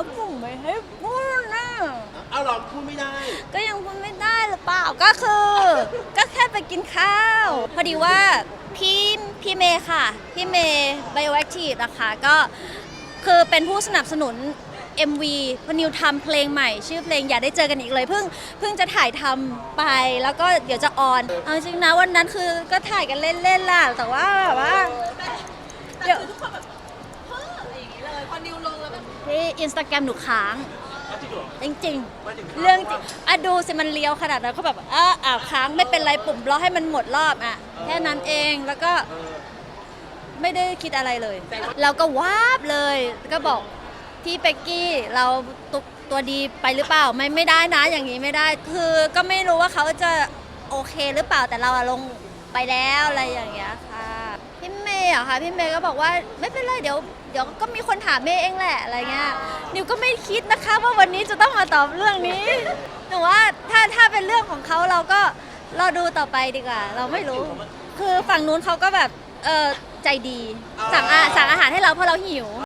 เขาผมไม่ให้พูดนะ เอาเราพูดไม่ได้ ก็ยังพูดไม่ได้หรือเปล่าก็คือ ก็แค่ไปกินข้าว พอดีว่าพี่พี่เมย์ค่ะ พี่เมย์ Bioactive นะคะก็คือเป็นผู้สนับสนุน MV พนิวทำเพลงใหม่ ชื่อเพลงอย่าได้เจอกันอีกเลยเพิ่งเพิ่งจะถ่ายทำไปแล้วก็เดี๋ยวจะออนเอาจริงนะวันนั้นคือก็ถ่ายกันเล่นๆล่ะแต่ว่าแบบว่าเดี๋ยวทุกคนแบบเฮ้ออะไรอย่างนี้เลยพอนิวลงแล้วแบบที่อินสตาแกรมหนูค้างเอาจริงเหรอ จริงไม่ถึงๆ เรื่องจริงอะดูสิมันเลี้ยวขนาดนั้นเขาแบบอะอ่าค้างไม่เป็นไรปุ่มรอให้มันหมดรอบอะแค่นั้นเองแล้วก็เออ ไม่ได้คิดอะไรเลยเราก็วาบเลยก็บอกพี่เป็กกี้เราตุกตัวดีไปหรือเปล่าไม่ไม่ได้นะอย่างนี้ไม่ได้ คือก็ไม่รู้ว่าเขาจะโอเคหรือเปล่าแต่เราอะลงไปแล้วอะไรอย่างเงี้ยค่ะพี่เมย์ อะค่ะพี่เมย์ก็บอกว่าไม่เป็นไรเดี๋ยวเดี๋ยวก็มีคนถามเมย์เองแหละอะไรเงี้ยนิวก็ไม่คิดนะคะว่าวันนี้จะต้องมาตอบเรื่องนี้หนูว่าถ้าถ้าเป็นเรื่องของเขาเราก็รอดูต่อไปดีกว่า เราไม่รู้ คือฝั่งนู้นเขาก็แบบเออใจดีสั่งอาสั่งอาหารให้เราเพราะเราหิว